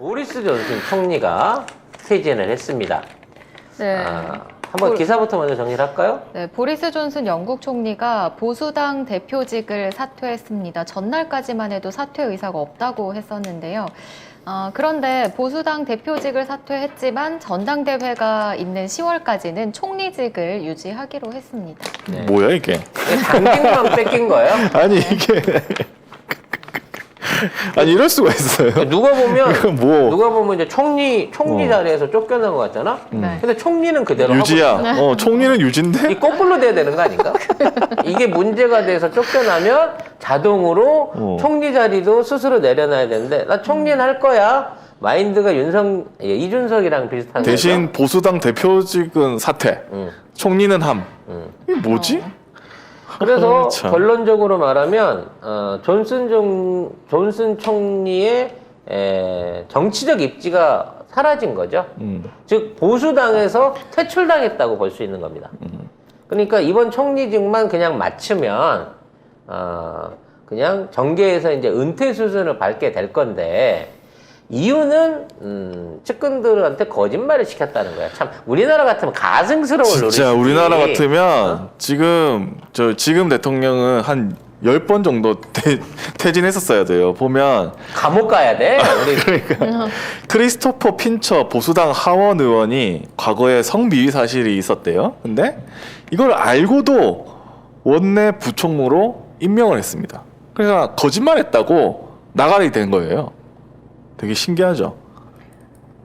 보리스 존슨 총리가 퇴진을 했습니다. 네. 아, 한번 볼- 기사부터 먼저 정리를 할까요? 네, 보리스 존슨 영국 총리가 보수당 대표직을 사퇴했습니다. 전날까지만 해도 사퇴 의사가 없다고 했었는데요. 어, 그런데 보수당 대표직을 사퇴했지만 전당대회가 있는 10월까지는 총리직을 유지하기로 했습니다. 네. 뭐야 이게? 당직만 뺏긴 거예요. 아니 이게 아니 이럴 수가 있어요. 누가 보면 뭐 누가 보면 이제 총리 총리 어. 자리에서 쫓겨난 것 같잖아. 네. 근데 총리는 그대로 유지야. 하고. 어 총리는 유지인데 이 거꾸로 돼야 되는 거 아닌가? 이게 문제가 돼서 쫓겨나면 자동으로 어. 총리 자리도 스스로 내려놔야 되는데 나 총리는 할 거야. 마인드가 윤석 예, 이준석이랑 비슷한 대신 거죠. 보수당 대표직은 사퇴, 응, 총리는 함. 응. 이게 뭐지? 그래서 아, 참. 결론적으로 말하면 어, 존슨 종, 존슨 총리의 에, 정치적 입지가 사라진 거죠. 음. 즉 보수당에서 퇴출당했다고 볼 수 있는 겁니다. 그러니까 이번 총리직만 그냥 맞추면 어, 그냥 정계에서 이제 은퇴 수순을 밟게 될 건데 이유는 음, 측근들한테 거짓말을 시켰다는 거야. 참 우리나라 같으면 가증스러울 진짜 노릇이지. 우리나라 같으면 지금 저 지금 대통령은 한 열 번 정도 퇴, 퇴진했었어야 돼요. 보면 감옥 가야 돼. 우리 그러니까 크리스토퍼 핀처 보수당 하원 의원이 과거에 성비위 사실이 있었대요. 근데 이걸 알고도 원내 부총무로 임명을 했습니다. 그러니까 거짓말했다고 나가게 된 거예요. 되게 신기하죠.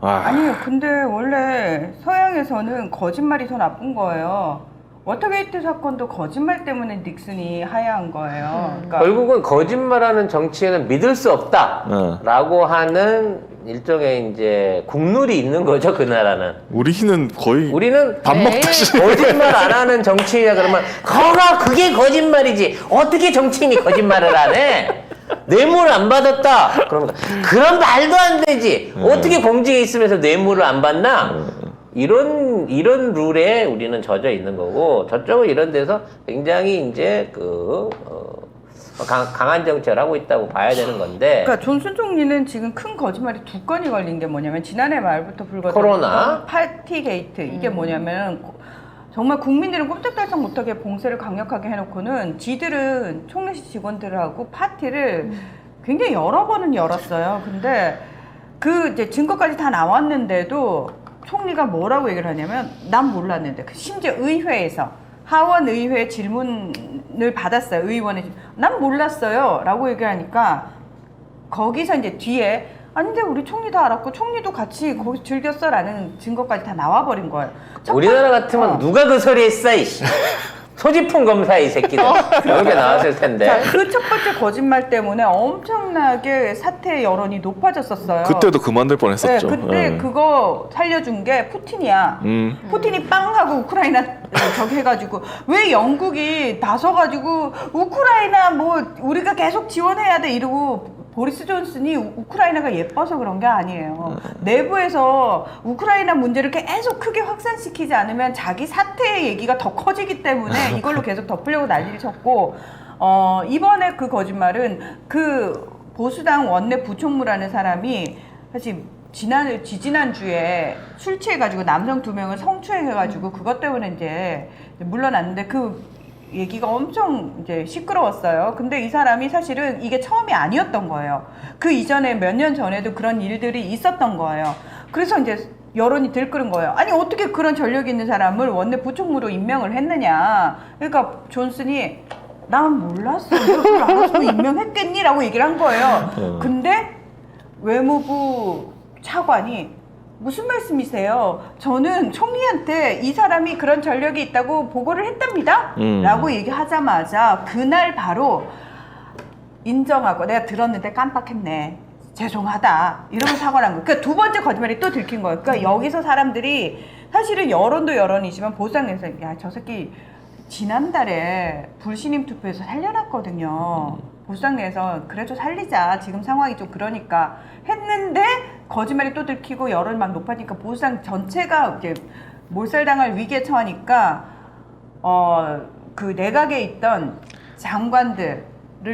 아, 아니 근데 원래 서양에서는 거짓말이 더 나쁜 거예요. 워터게이트 사건도 거짓말 때문에 닉슨이 하야한 거예요. 그러니까 결국은 거짓말하는 정치에는 믿을 수 없다라고 하는 일종의 이제 국룰이 있는 거죠 그 나라는. 우리는 거의 우리는 밥 네. 먹듯이 거짓말 안 하는 정치인이야 그러면 거가 그게 거짓말이지 어떻게 정치인이 거짓말을 안 해? 뇌물을 안 받았다 그러면 그런 말도 안 되지 어떻게 공직에 있으면서 뇌물을 안 받나? 이런 이런 룰에 우리는 젖어 있는 거고 저쪽은 이런 데서 굉장히 이제 그 어, 강, 강한 정책을 하고 있다고 봐야 되는 건데 그러니까 존슨 총리는 지금 큰 거짓말이 두 건이 걸린 게 뭐냐면 지난해 말부터 불거졌던 코로나. 파티 게이트 이게 음. 뭐냐면 고- 정말 국민들은 꼼짝달싹 못하게 봉쇄를 강력하게 해놓고는 지들은 총리실 직원들하고 파티를 굉장히 여러 번은 열었어요. 근데 그 이제 증거까지 다 나왔는데도 총리가 뭐라고 얘기를 하냐면 난 몰랐는데 그 심지어 의회에서 하원 의회 질문을 받았어요. 의원의. 난 몰랐어요. 라고 얘기하니까 거기서 이제 뒤에 아니 근데 우리 총리 다 알았고 총리도 같이 거기 즐겼어라는 증거까지 다 나와버린 거예요. 첫 우리나라 번- 같으면 어. 누가 그 소리 했어 이씨 소지품 검사 이 새끼들 이렇게 나왔을 텐데 자, 그첫 번째 거짓말 때문에 엄청나게 사태 여론이 높아졌었어요. 그때도 그만둘 네, 뻔했었죠. 그때 예. 그거 살려준 게 푸틴이야. 음. 푸틴이 빵 하고 우크라이나 저기 해가지고 왜 영국이 나서가지고 우크라이나 뭐 우리가 계속 지원해야 돼 이러고 보리스 존슨이 우- 우크라이나가 예뻐서 그런 게 아니에요. 내부에서 우크라이나 문제를 계속 크게 확산시키지 않으면 자기 사태의 얘기가 더 커지기 때문에 이걸로 계속 덮으려고 난리를 쳤고 어, 이번에 그 거짓말은 그 보수당 원내 부총무라는 사람이 사실 지난 지지난 주에 술 취해가지고 남성 두 명을 성추행해가지고 그것 때문에 이제 물러났는데 그 얘기가 엄청 이제 시끄러웠어요. 근데 이 사람이 사실은 이게 처음이 아니었던 거예요. 그 이전에 몇 년 전에도 그런 일들이 있었던 거예요. 그래서 이제 여론이 들끓은 거예요. 아니 어떻게 그런 전력 있는 사람을 원내 부총무로 임명을 했느냐. 그러니까 존슨이 난 몰랐어. 이렇게 알았으면 임명했겠니라고 얘기를 한 거예요. 어. 근데 외무부 차관이 무슨 말씀이세요? 저는 총리한테 이 사람이 그런 전력이 있다고 보고를 했답니다. 음. 라고 얘기하자마자 그날 바로 인정하고 내가 들었는데 깜빡했네. 죄송하다. 이러고 사과를 한 거예요. 그러니까 두 번째 거짓말이 또 들킨 거예요. 그러니까 여기서 사람들이 사실은 여론도 여론이지만 보수당에서 야, 저 새끼 지난달에 불신임 투표에서 살려놨거든요. 보수당 내에서 그래도 살리자. 지금 상황이 좀 그러니까 했는데 거짓말이 또 들키고 여론이 막 높아지니까 보수당 전체가 이제 몰살당할 위기에 처하니까 어 그 내각에 있던 장관들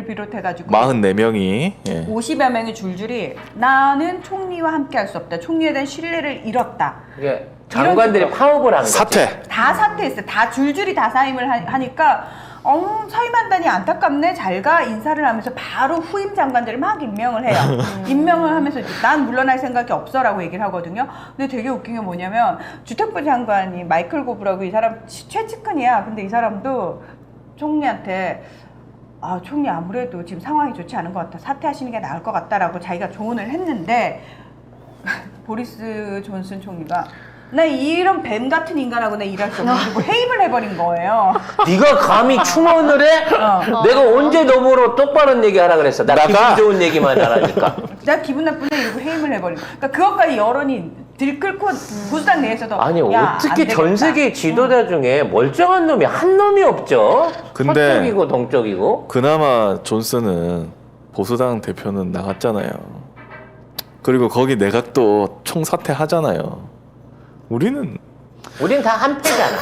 비롯해가지고 44명이 예. 50여 명이 줄줄이 나는 총리와 함께할 수 없다. 총리에 대한 신뢰를 잃었다. 이게 장관들이 파업을 한 거지. 사퇴. 다 사퇴했어요. 다 줄줄이 다 사임을 하, 니까 어, 사임한다니 안타깝네. 잘가 인사를 하면서 바로 후임 장관들을 막 임명을 해요. 임명을 하면서 난 물러날 생각이 없어라고 얘기를 하거든요. 근데 되게 웃긴 게 뭐냐면 주택부 장관이 마이클 고브라고 이 사람 치- 최측근이야. 근데 이 사람도 총리한테 아, 총리 아무래도 지금 상황이 좋지 않은 것 같아. 사퇴하시는 게 나을 것 같다라고 자기가 조언을 했는데 보리스 존슨 총리가 나 이런 뱀 같은 인간하고 내 일할 수 없는 고 해임을 해버린 거예요. 네가 감히 충원을 해? 어. 내가 언제 너보러 똑바른 얘기 하라 그랬어. 나 나가. 기분 좋은 얘기만 하라니까. 내가 기분 나쁜데 이러고 해임을 해버린 거야. 그러니까 그것까지 여론이 들끓고 보수당 내에서도 아니 야, 안 어떻게 되겠다. 전 세계 지도자 중에 멀쩡한 놈이 한 놈이 없죠? 근데- 서쪽이고 동쪽이고. 그나마 존슨은 보수당 대표는 나갔잖아요. 그리고 거기 내각도 총사퇴 하잖아요. 우리는 우린 다 한 패잖아.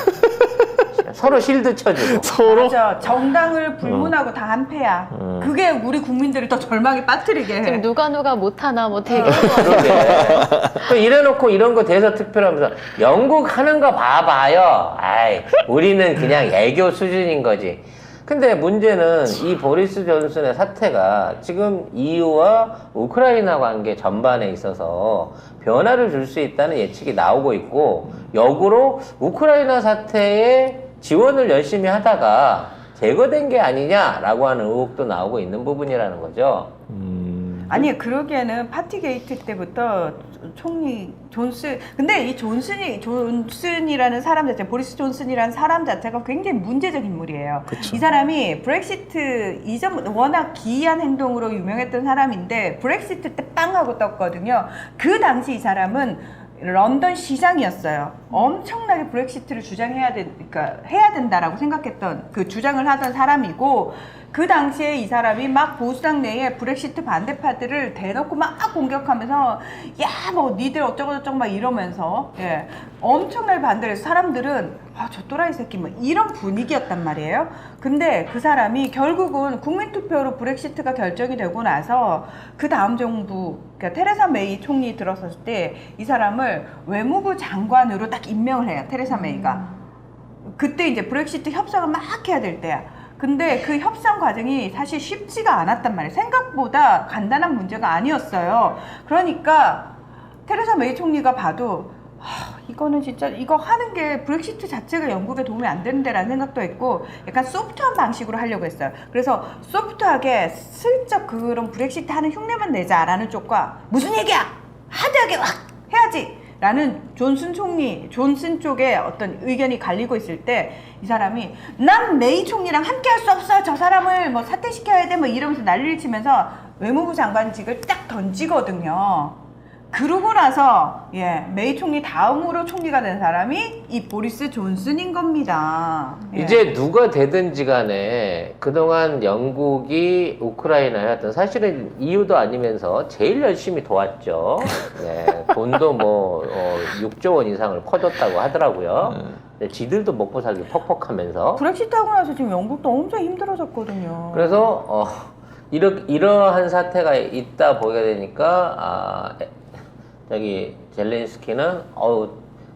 서로 실드 쳐주고. 서로 맞아. 정당을 불문하고 다 한패야. 어. 그게 우리 국민들을 더 절망에 빠뜨리게 해. 지금 누가 누가 못하나 뭐 되게 그러게. 또 이래놓고 이런 거 대서 특별하면서 영국 하는 거 봐봐요. 아이, 우리는 그냥 애교 수준인 거지. 근데 문제는 이 보리스 존슨의 사태가 지금 EU와 우크라이나 관계 전반에 있어서 변화를 줄 수 있다는 예측이 나오고 있고 역으로 우크라이나 사태에 지원을 열심히 하다가 제거된 게 아니냐라고 하는 의혹도 나오고 있는 부분이라는 거죠. 음, 아니 그러기에는 파티게이트 때부터 총리 존슨 근데 이 존슨이 존슨이라는 사람 자체 보리스 존슨이라는 사람 자체가 굉장히 문제적 인물이에요. 그쵸. 이 사람이 브렉시트 이전 워낙 기이한 행동으로 유명했던 사람인데 브렉시트 때 빵 하고 떴거든요. 그 당시 이 사람은 런던 시장이었어요. 엄청나게 브렉시트를 주장해야 돼, 그러니까 해야 된다라고 생각했던 그 주장을 하던 사람이고 그 당시에 이 사람이 막 보수당 내에 브렉시트 반대파들을 대놓고 막 공격하면서 야 뭐 니들 어쩌고 저쩌고 막 이러면서 예 엄청나게 반대를 해서 사람들은 아 저 또라이 새끼 뭐 이런 분위기였단 말이에요. 근데 그 사람이 결국은 국민 투표로 브렉시트가 결정이 되고 나서 그 다음 정부 그러니까 테레사 메이 총리 들어섰을 때 이 사람을 외무부 장관으로 딱 임명을 해요. 테레사 메이가. 그때 이제 브렉시트 협상을 막 해야 될 때야. 근데 그 협상 과정이 사실 쉽지가 않았단 말이에요. 생각보다 간단한 문제가 아니었어요. 그러니까 테레사 메이 총리가 봐도 하, 이거는 진짜 이거 하는 게 브렉시트 자체가 영국에 도움이 안 되는데라는 생각도 했고 약간 소프트한 방식으로 하려고 했어요. 그래서 소프트하게 슬쩍 그런 브렉시트 하는 흉내만 내자라는 쪽과 무슨 얘기야 하드하게 확 해야지 라는 존슨 총리, 존슨 쪽에 어떤 의견이 갈리고 있을 때 이 사람이 난 메이 총리랑 함께 할 수 없어. 저 사람을 뭐 사퇴시켜야 돼. 뭐 이러면서 난리를 치면서 외무부 장관직을 딱 던지거든요. 그러고 나서 예, 메이 총리 다음으로 총리가 된 사람이 이 보리스 존슨인 겁니다. 예. 이제 누가 되든지 간에 그동안 영국이 우크라이나에 하여튼 사실은 이유도 아니면서 제일 열심히 도왔죠. 네, 돈도 뭐 어, 6조 원 이상을 퍼줬다고 하더라고요. 근데 지들도 먹고 살기 퍽퍽하면서. 브렉시트 하고 나서 지금 영국도 엄청 힘들어졌거든요. 그래서 어, 이러, 이러한 사태가 있다 보게 되니까 아, 에, 저기 젤렌스키는 어우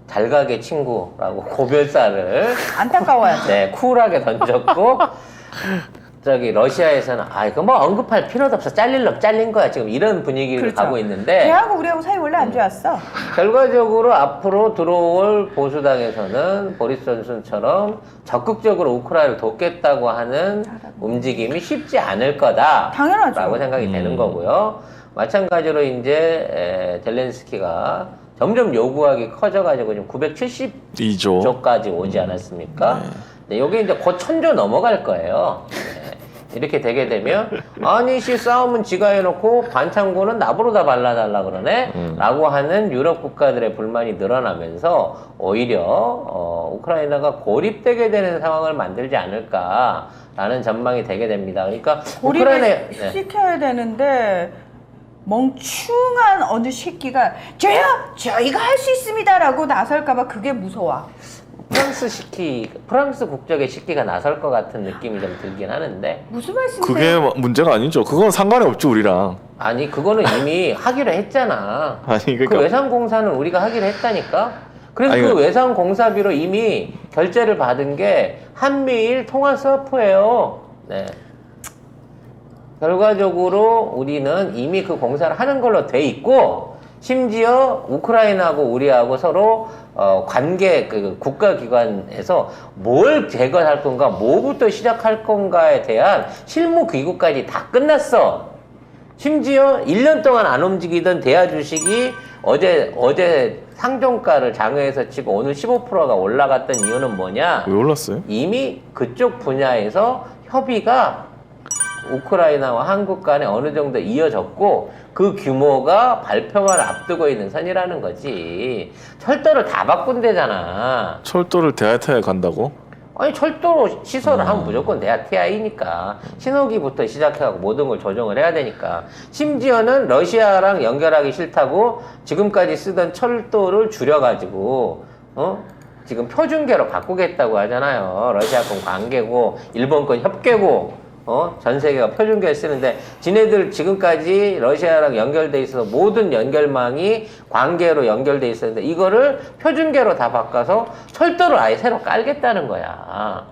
잘 가게 친구라고 고별사를 안타까워야죠. 네, 쿨하게 던졌고 저기 러시아에서는 아 이거 뭐 언급할 필요도 없어 잘릴 놈 잘린 거야 지금 이런 분위기를 그렇죠. 가고 있는데 걔하고 우리하고 사이 원래 안 좋았어. 결과적으로 앞으로 들어올 보수당에서는 보리스 존슨처럼 적극적으로 우크라이나를 돕겠다고 하는 움직임이 쉽지 않을 거다. 당연하죠. 라고 생각이 음. 되는 거고요. 마찬가지로 이제 에, 젤렌스키가 점점 요구하기 커져가지고 지금 970 2조. 조까지 오지 않았습니까? 네, 요게 이제 곧 천조 넘어갈 거예요. 네. 이렇게 되게 되면 아니 씨 싸움은 지가 해놓고 반창고는 나보러 다 발라달라 그러네 음. 라고 하는 유럽 국가들의 불만이 늘어나면서 오히려 어, 우크라이나가 고립되게 되는 상황을 만들지 않을까라는 전망이 되게 됩니다. 그러니까 고립을 우크라이나 시- 시켜야 되는데 멍충한 어느 새끼가 저요 저희가 할 수 있습니다라고 나설까봐 그게 무서워. 프랑스 식기 프랑스 국적의 식기가 나설 것 같은 느낌이 좀 들긴 하는데 무슨 말씀이세요? 그게 뭐 문제가 아니죠. 그건 상관이 없죠 우리랑. 아니 그거는 이미 하기로 했잖아. 아니 그 그러니까 외상 공사는 우리가 하기로 했다니까. 그래서 아니, 그 그- 외상 공사비로 이미 결제를 받은 게 한미일 통화 서프예요. 네. 결과적으로 우리는 이미 그 공사를 하는 걸로 돼 있고 심지어 우크라이나하고 우리하고 서로 어, 관계 그 국가기관에서 뭘 제거할 건가, 뭐부터 시작할 건가에 대한 실무 기구까지 다 끝났어. 심지어 1년 동안 안 움직이던 대하 주식이 어제 어제 상종가를 장외에서 치고 오늘 15%가 올라갔던 이유는 뭐냐? 왜 올랐어요? 이미 그쪽 분야에서 협의가 우크라이나와 한국 간에 어느 정도 이어졌고 그 규모가 발표만 앞두고 있는 선이라는 거지. 철도를 다 바꾼대잖아. 철도를 대하타에 간다고? 아니 철도 시설을 하면 무조건 대야 TI니까 신호기부터 시작해갖고 모든 걸 조정을 해야 되니까 심지어는 러시아랑 연결하기 싫다고 지금까지 쓰던 철도를 줄여가지고 어 지금 표준계로 바꾸겠다고 하잖아요 러시아 건 관계고 일본 건 협계고 어? 전 세계가 표준계를 쓰는데 지네들 지금까지 러시아랑 연결돼 있어서 모든 연결망이 관계로 연결돼 있었는데 이거를 표준계로 다 바꿔서 철도를 아예 새로 깔겠다는 거야.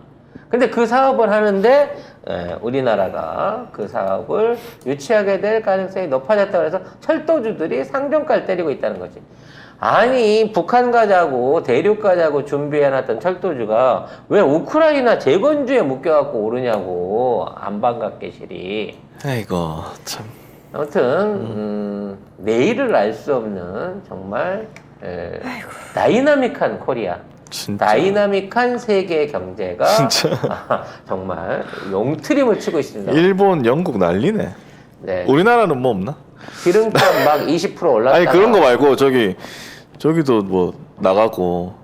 근데 그 사업을 하는데 예, 우리나라가 그 사업을 유치하게 될 가능성이 높아졌다고 해서 철도주들이 상종가를 때리고 있다는 거지. 아니 북한 가자고 대륙 가자고 준비해놨던 철도주가 왜 우크라이나 재건주에 묶여갖고 오르냐고 안 반갑게 실이 아이고 참. 아무튼 음, 내일을 알 수 없는 정말 에, 다이나믹한 코리아 진짜. 다이나믹한 세계 경제가 진짜. 아, 정말 용트림을 치고 있습니다. 일본, 영국 난리네. 네. 우리나라는 뭐 없나? 기름값 막 20% 올랐다. 아니 그런 거 말고 저기 저기도 뭐 나가고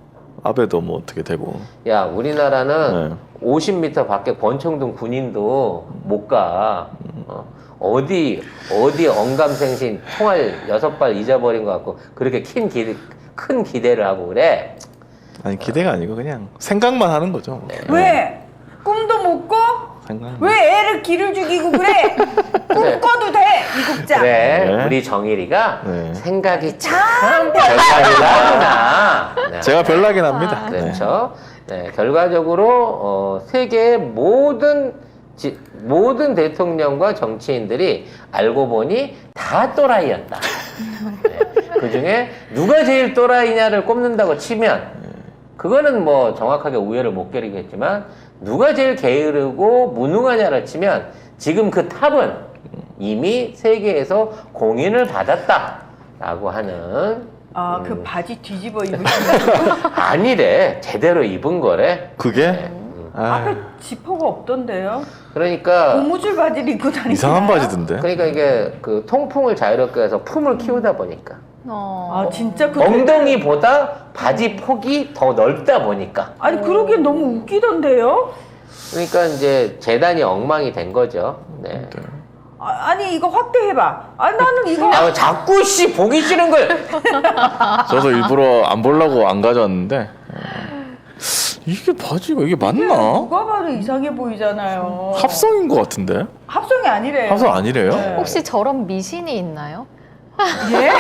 아베도 뭐 어떻게 되고. 야, 우리나라는 네. 50m 밖에 권총동 군인도 못 가. 어, 어디 어디 언감생신 총알 여섯 발 잊어버린 것 같고 그렇게 큰 기대 큰 기대를 하고 그래. 아니 기대가 아니고 그냥 생각만 하는 거죠. 네. 왜? 꿈도 못 꿔? 생각. 왜 애를 기를 죽이고 그래? 꿈 꿔도 돼, 이국장. 그래, 네. 우리 정일이가 네. 생각이 참 별나구나. 네. 제가 별나긴 합니다. 아, 네. 그렇죠. 네, 결과적으로 어, 세계의 모든 지- 모든 대통령과 정치인들이 알고 보니 다 또라이였다. 네, 그 중에 누가 제일 또라이냐를 꼽는다고 치면 그거는 뭐 정확하게 우열을 못 가리겠지만 누가 제일 게으르고 무능하냐를 치면 지금 그 탑은 이미 세계에서 공인을 받았다라고 하는 아, 그 음. 바지 뒤집어 입으시는 아니래 제대로 입은 거래. 그게 음. 아, 앞에 지퍼가 없던데요? 그러니까 고무줄 바지를 입고 다니시나요? 이상한 바지던데. 그러니까 이게 그 통풍을 자유롭게 해서 품을 키우다 보니까 어. 아, 진짜 그 엉덩이보다 바지 폭이 더 넓다 보니까 아니, 그러기엔 너무 웃기던데요? 그러니까 이제 재단이 엉망이 된 거죠. 네. 아, 아 니, 이거 확대해봐. 아, 나는 이거. 아 자꾸 씨 보기 싫은 걸. 저도 일부러 안 보려고 안 가져왔는데 어, 이게 바지가 이게 맞나? 누가 봐도 이상해 보이잖아요. 합성인 것 같은데? 합성이 아니래요. 합성 아니래요? 네. 혹시 저런 미신이 있나요? 예?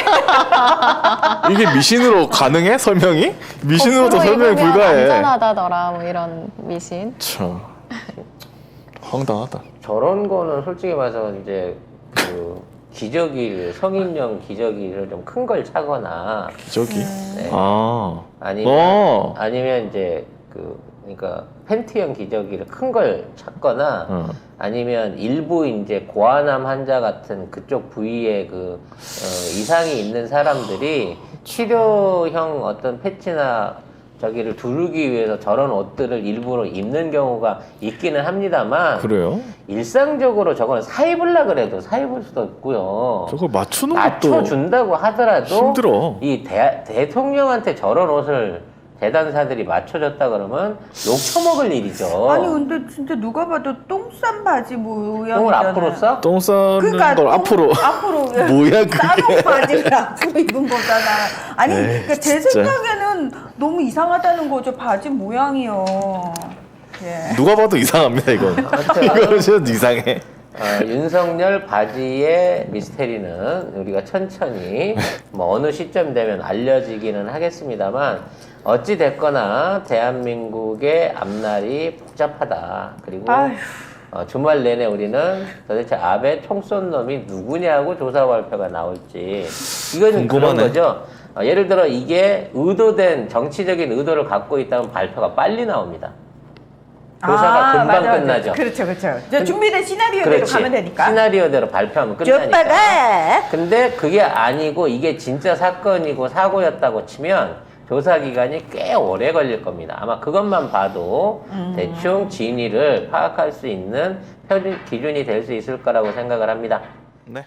이게 미신으로 가능해? 설명이? 미신으로도 거꾸로 설명이 입으면 불가해. 안전하다더라 뭐 이런 미신. 참 황당하다. 저런 거는 솔직히 말해서 이제 그 기저귀를 성인용 기저귀를 좀 큰 걸 차거나 기저귀. 네. 아. 아니면 어. 아니면 이제 그 그러니까 팬티형 기저귀를 큰 걸 찾거나 어. 아니면 일부 이제 고아남 환자 같은 그쪽 부위에 그 어, 이상이 있는 사람들이 치료형 어떤 패치나 저기를 두르기 위해서 저런 옷들을 일부러 입는 경우가 있기는 합니다만 그래요? 일상적으로 저거는 사입을라 그래도 사입을 수도 없고요. 저걸 맞추는 것도 맞춰준다고 하더라도 힘들어. 이 대, 대통령한테 저런 옷을 재단사들이 맞춰줬다 그러면 욕 처먹을 일이죠. 아니 근데 진짜 누가 봐도 똥싼 바지 모양이잖아. 똥을 앞으로 싸? 똥 싸는 그러니까 걸 똥- 앞으로 앞으로 뭐야, 그게? 싸놓은 바지를 앞으로 입은 거잖아. 아니 에이, 그러니까 제 진짜. 생각에는 너무 이상하다는 거죠 바지 모양이요. 예. 누가 봐도 이상합니다 이건. 아무튼 이거는 진짜 이상해. 어, 윤석열 바지의 미스테리는 우리가 천천히 뭐 어느 시점 되면 알려지기는 하겠습니다만 어찌 됐거나 대한민국의 앞날이 복잡하다. 그리고 아휴. 어, 주말 내내 우리는 도대체 아베 총쏜 놈이 누구냐고 조사 발표가 나올지 이건 그런 궁금하네. 거죠. 어, 예를 들어 이게 의도된 정치적인 의도를 갖고 있다면 발표가 빨리 나옵니다. 조사가 금방 맞아, 맞아. 끝나죠. 그렇죠, 그렇죠. 저 준비된 시나리오대로 가면 되니까. 시나리오대로 발표하면 끝나니까. 근데 그게 아니고 이게 진짜 사건이고 사고였다고 치면 조사 기간이 꽤 오래 걸릴 겁니다. 아마 그것만 봐도 음. 대충 진위를 파악할 수 있는 표준 기준이 될 수 있을 거라고 생각을 합니다. 네.